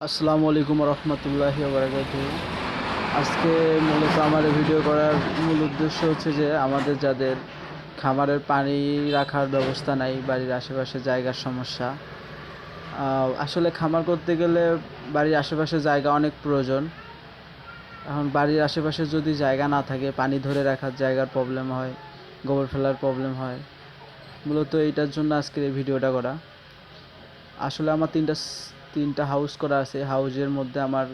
আসসালামু আলাইকুম রহমতুল্লাহি আজকে মূলত এই ভিডিও করার মূল উদ্দেশ্য হচ্ছে যে আমাদের যাদের খামারের পানি রাখার ব্যবস্থা নাই, বাড়ির আশেপাশে জায়গার সমস্যা আসলে খামার করতে গেলে বাড়ির আশেপাশে জায়গা অনেক প্রয়োজন। এখন বাড়ির আশেপাশে যদি জায়গা না থাকে, পানি ধরে রাখার জায়গার প্রবলেম হয়, গোবর ফেলার প্রবলেম হয়। মূলত এইটার জন্য আজকের এই ভিডিওটা করা। আসলে আমার তিনটা তিনটা হাউস করা আছে। হাউসের মধ্যে আমার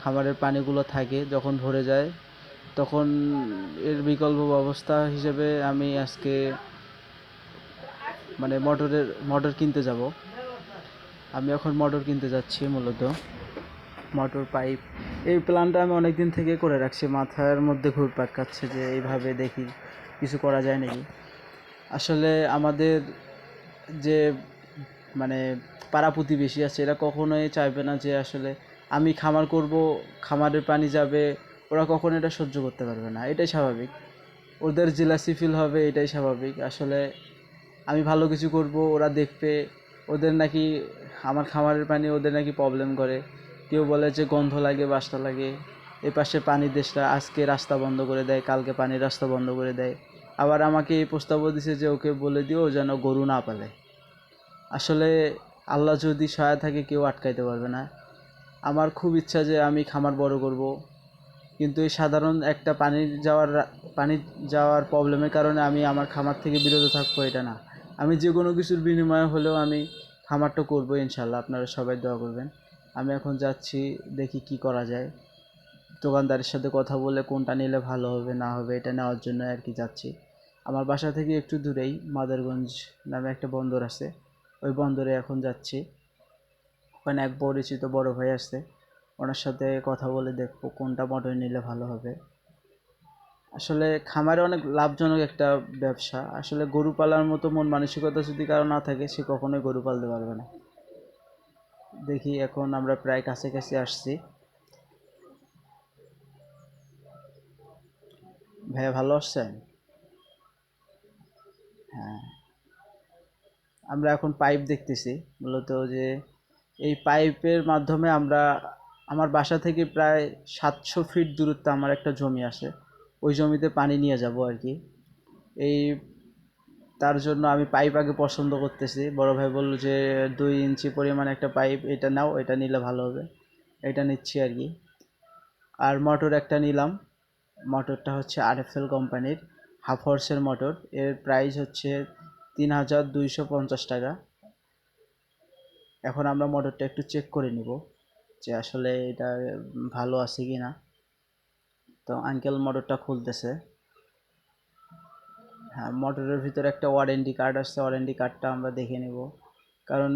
খামারের পানিগুলো থাকে, যখন ভরে যায়, তখন এর বিকল্প ব্যবস্থা হিসেবে আমি আজকে মানে মোটরের, মোটর কিনতে যাব। আমি এখন মোটর কিনতে যাচ্ছি মূলত। মোটর পাইপ, এই প্ল্যানটা আমি অনেক দিন থেকে করে রাখছি। মাথার মধ্যে ঘুরপাক খাচ্ছে যে এইভাবে দেখি, কিছু করা যায় নাকি? আসলে আমাদের যে মানে পাড়া প্রতিবেশী আছে, এরা কখনোই চাইবে না যে আসলে আমি খামার করব, খামারের পানি যাবে, ওরা কখনো এটা সহ্য করতে পারবে না, এটাই স্বাভাবিক। ওদের জেলাসি ফিল হবে, এটাই স্বাভাবিক। আসলে আমি ভালো কিছু করব, ওরা দেখবে, ওদের নাকি আমার খামারের পানি ওদের নাকি প্রবলেম করে। কেউ বলে যে গন্ধ লাগে, বাসটা লাগে, এ পাশে পানির দেশটা আজকে রাস্তা বন্ধ করে দেয়, কালকে পানির রাস্তা বন্ধ করে দেয়। আবার আমাকে এই প্রস্তাবও দিছে যে ওকে বলে দিও যেন গরু না পালে। আসলে আল্লাহ যদি সহায় থাকে কেউ আটকাইতে পারবে না, আমার খুব ইচ্ছা যে আমি খামার বড় করব। কিন্তু এই সাধারণ একটা পানির যাওয়ার পানি যাওয়ার প্রবলেমের কারণে আমি আমার খামার থেকে বিরত থাকব এটা না। আমি যে কোনো কিছুর বিনিময়ে হলেও আমি খামারটা করব ইনশাল্লাহ আপনারা সবাই দোয়া করবেন। আমি এখন যাচ্ছি, দেখি কি করা যায়। দোকানদারের সাথে কথা বলে কোনটা নিলে ভালো হবে, না হবে এটা নেওয়ার জন্য আর কি যাচ্ছি। আমার বাসা থেকে একটু দূরেই মাদারগঞ্জ নামে একটা বন্দর আছে। ওই বন্দরে এখন যাচ্ছি। ওখানে এক পরিচিত বড় ভাই আসছে। ওনার সাথে কথা বলে দেখব কোনটা মোটর নিলে ভালো হবে। আসলে খামারে অনেক লাভজনক একটা ব্যবসা। আসলে গরু পালার মতো মন মানসিকতা যদি কারও না থাকে, সে কখনোই গরু পালতে পারবে না। দেখি এখন আমরা প্রায় কাছাকাছি আসছি। ভাইয়া ভালো আসছেন হ্যাঁ। আমরা এখন পাইপ দেখতেছি। মূলত যে এই পাইপের মাধ্যমে আমরা, আমার বাসা থেকে প্রায় সাতশো ফিট দূরত্বে আমার একটা জমি আছে। ওই জমিতে পানি নিয়ে যাব আর কি। এই, তার জন্য আমি পাইপ আগে পছন্দ করতেছি। বড় ভাই বলল যে, দুই ইঞ্চি পরিমাণ একটা পাইপ এটা নাও, এটা নিলে ভালো হবে। এটা নিচ্ছি আর কি। আর মোটর একটা নিলাম। মোটরটা হচ্ছে আরএফএল কোম্পানির হাফ হর্সের মোটর এর প্রাইস হচ্ছে তিন হাজার দুইশো পঞ্চাশ টাকা। এখন আমরা মোটরটা একটু চেক করে নিব যে আসলে এটা ভালো আছে কি না। তো আঙ্কেল মোটরটা খুলতেছে। হ্যাঁ মোটরের ভিতরে একটা ওয়ারেন্টি কার্ড আসছে ওয়ারেন্টি কার্ডটা আমরা দেখে নেব। কারণ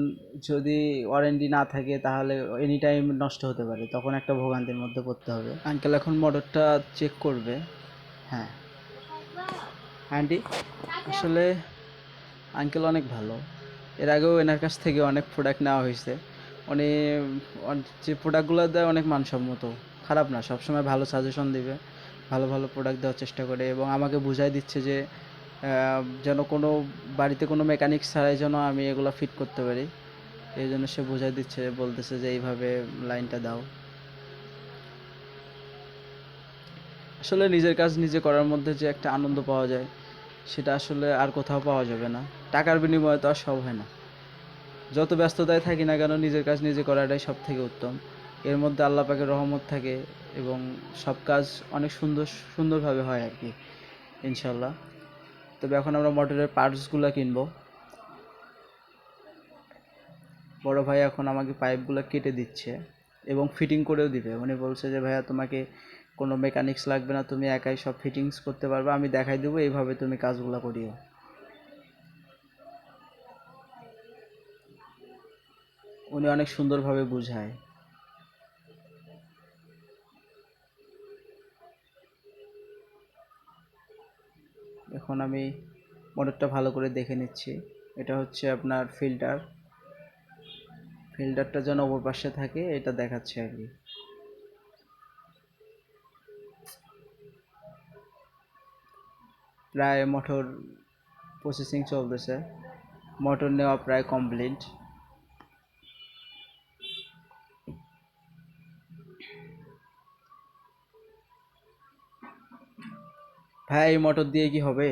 যদি ওয়ারেন্টি না থাকে তাহলে এনি টাইম নষ্ট হতে পারে, তখন একটা ভোগান্তির মধ্যে পড়তে হবে। আঙ্কেল এখন মোটরটা চেক করবে। হ্যাঁ। আন্টি, আসলে আঙ্কেল অনেক ভালো। এর আগেও এনার কাছ থেকে অনেক প্রোডাক্ট নেওয়া হয়েছে। উনি যে প্রোডাক্টগুলো দেয় অনেক মানসম্মত। খারাপ না, সবসময় ভালো সাজেশন দিবে, ভালো ভালো প্রোডাক্ট দেওয়ার চেষ্টা করে এবং আমাকে বুঝাই দিচ্ছে যে যেন কোনো বাড়িতে কোনো মেকানিক ছাড়াই যেন আমি এগুলো ফিট করতে পারি। এই জন্য সে বুঝাই দিচ্ছে, বলতেছে যে এইভাবে লাইনটা দাও। আসলে নিজের কাজ নিজে করার মধ্যে যে একটা আনন্দ পাওয়া যায় সেটা আসলে আর কোথাও পাওয়া যাবে না। টাকার বিনিময়ে তো আর সব হয় না। যত ব্যস্ততায় থাকি না কেন নিজের কাজ নিজে করাটাই সব থেকে উত্তম। এর মধ্যে আল্লাহ পাকের রহমত থাকে এবং সব কাজ অনেক সুন্দর, সুন্দরভাবে হয় আর কি ইনশাল্লাহ তবে এখন আমরা মোটরের পার্টসগুলো কিনবো। বড় ভাই এখন আমাকে পাইপগুলো কেটে দিচ্ছে এবং ফিটিং করেও দিবে। উনি বলছে যে, ভাইয়া, তোমাকে কোনো মেকানিক্স লাগবে না, তুমি একাই সব ফিটিংস করতে পারবে, আমি দেখাই দেবো, এইভাবে তুমি কাজগুলো করিও। উনি অনেক সুন্দরভাবে বুঝায়। এখন আমি মোটরটা ভালো করে দেখে নিচ্ছি। এটা হচ্ছে আপনার ফিল্টার ফিল্টারটা যেন ওপর পাশে থাকে, এটা দেখাচ্ছে আর কি প্রায় মোটর প্রসেসিং চলতেছে। মোটর নেওয়া প্রায় কমপ্লিট ভাই, এই মোটর দিয়ে কি হবে?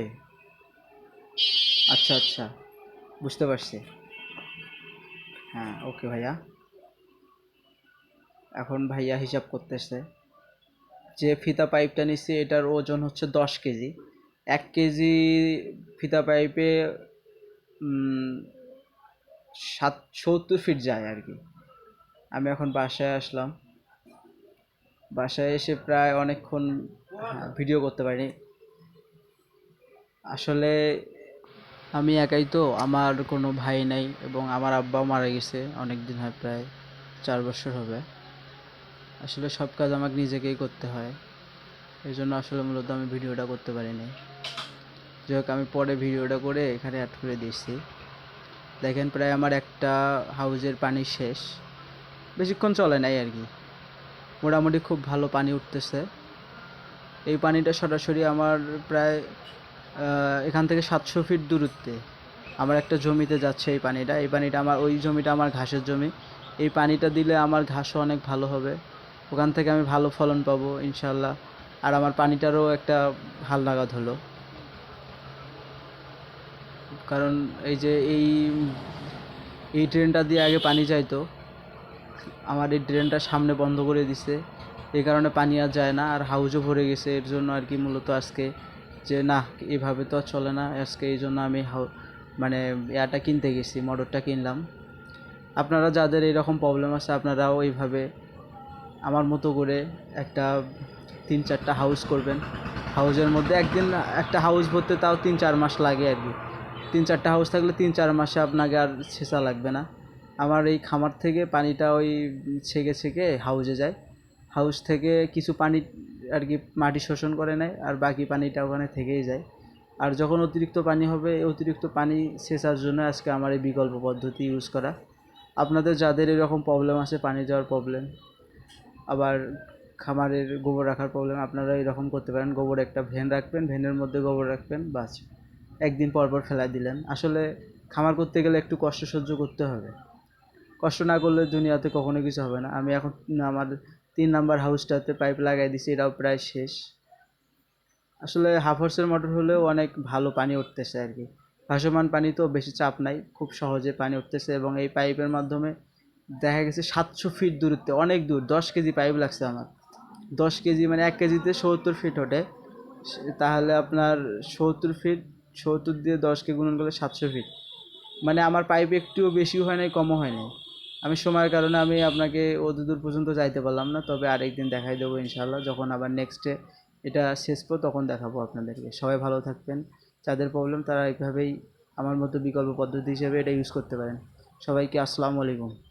আচ্ছা আচ্ছা। বুঝতে পারছি। হ্যাঁ ওকে ভাইয়া। এখন ভাইয়া হিসাব করতেছে। যে ফিতা পাইপটা নিচ্ছি এটার ওজন হচ্ছে দশ কেজি। এক কেজি ফিতা পাইপে সাত, সত্তর ফিট যায় আর কি। আমি এখন বাসায় আসলাম। বাসায় এসে প্রায় অনেকক্ষণ ভিডিও করতে পারিনি। আসলে আমি একাই তো, আমার কোনো ভাই নাই এবং আমার আব্বাও মারা গেছে অনেক দিন হয়, প্রায় চার বছর হবে। আসলে সব কাজ আমাকে নিজেকেই করতে হয়। এই জন্য আসলে মূলত আমি ভিডিওটা করতে পারিনি। যাই হোক, আমি পরে ভিডিওটা করে এখানে অ্যাড করে দিয়েছি। দেখেন প্রায় আমার একটা হাউজের পানি শেষ। বেশিক্ষণ চলে নাই আর কি। মোটামুটি খুব ভালো পানি উঠতেছে। এই পানিটা সরাসরি আমার প্রায় এখান থেকে সাতশো ফিট দূরত্বে আমার একটা জমিতে যাচ্ছে এই পানিটা। এই পানিটা আমার, ওই জমিটা আমার ঘাসের জমি। এই পানিটা দিলে আমার ঘাসও অনেক ভালো হবে। ওখান থেকে আমি ভালো ফলন পাবো ইনশাল্লাহ আর আমার পানিটারও একটা ভালো লাগাত হলো। কারণ এই যে এই এই ট্রেনটা দিয়ে আগে পানি যাইতো, আমার এই ড্রেনটা সামনে বন্ধ করে দিছে। এই কারণে পানি আর যায় না, আর হাউজও ভরে গেছে। এর জন্য আর কি মূলত আজকে যে না, এভাবে তো আর চলে না। আজকে এই জন্য আমি হাউ মানে ইয়াটা কিনতে গেছি মোটরটা কিনলাম। আপনারা যাদের এরকম প্রবলেম আছে, আপনারাও এইভাবে আমার মতো করে একটা তিন চারটা হাউস করবেন। হাউসের মধ্যে একদিন একটা হাউস ভরতে তাও তিন চার মাস লাগে আর কি। তিন চারটা হাউস থাকলে তিন চার মাসে আপনাকে আর ছেঁচা লাগবে না। আমার এই খামার থেকে পানিটা ওই ছেঁকে ছেঁকে হাউসে যায়। হাউস থেকে কিছু পানি আর কি মাটি শোষণ করে নেয় আর বাকি পানিটা ওখানে থেকেই যায়। আর যখন অতিরিক্ত পানি হবে অতিরিক্ত পানি সেচার জন্য আজকে আমার এই বিকল্প পদ্ধতি ইউজ করা। আপনাদের যাদের এরকম প্রবলেম আছে পানি যাওয়ার প্রবলেম আবার খামারের গোবর রাখার প্রবলেম আপনারা এরকম করতে পারেন। গোবর একটা ভ্যান রাখবেন, ভ্যানের মধ্যে গোবর রাখবেন, বাস। একদিন পর পর ফেলাই দিলেন। আসলে খামার করতে গেলে একটু কষ্ট সহ্য করতে হবে। কষ্ট না করলে দুনিয়াতে কখনো কিছু হবে না। আমি এখন আমার তিন নাম্বার হাউসটাতে পাইপ লাগাই দিছি, এটাও প্রায় শেষ। আসলে হাফ হর্সের মোটর হলেও অনেক ভালো পানি উঠতেছে আর কি। ভাসমান পানি তো বেশি চাপ নাই, খুব সহজে পানি উঠতেছে এবং এই পাইপের মাধ্যমে দেখা গেছে সাতশো ফিট দূরত্বে, অনেক দূর, দশ কেজি পাইপ লাগছে আমার। দশ কেজি মানে এক কেজিতে সত্তর ফিট ওঠে। তাহলে আপনার সত্তর ফিট সত্তর দিয়ে দশকে গুণন করলে সাতশো ফিট মানে আমার পাইপ একটুও বেশি হয় নাই, কমও হয় নাই। আমি সময়ের কারণে আমি আপনাকে অত দূর পর্যন্ত যাইতে পারলাম না, তবে আরেকদিন দেখাই দেবো ইনশাল্লাহ যখন আবার নেক্সটে এটা শেষ পর তখন দেখাবো আপনাদেরকে। সবাই ভালো থাকবেন। যাদের প্রবলেম তারা এইভাবেই আমার মতো বিকল্প পদ্ধতি হিসেবে এটা ইউজ করতে পারেন। সবাইকে আসসালামু আলাইকুম।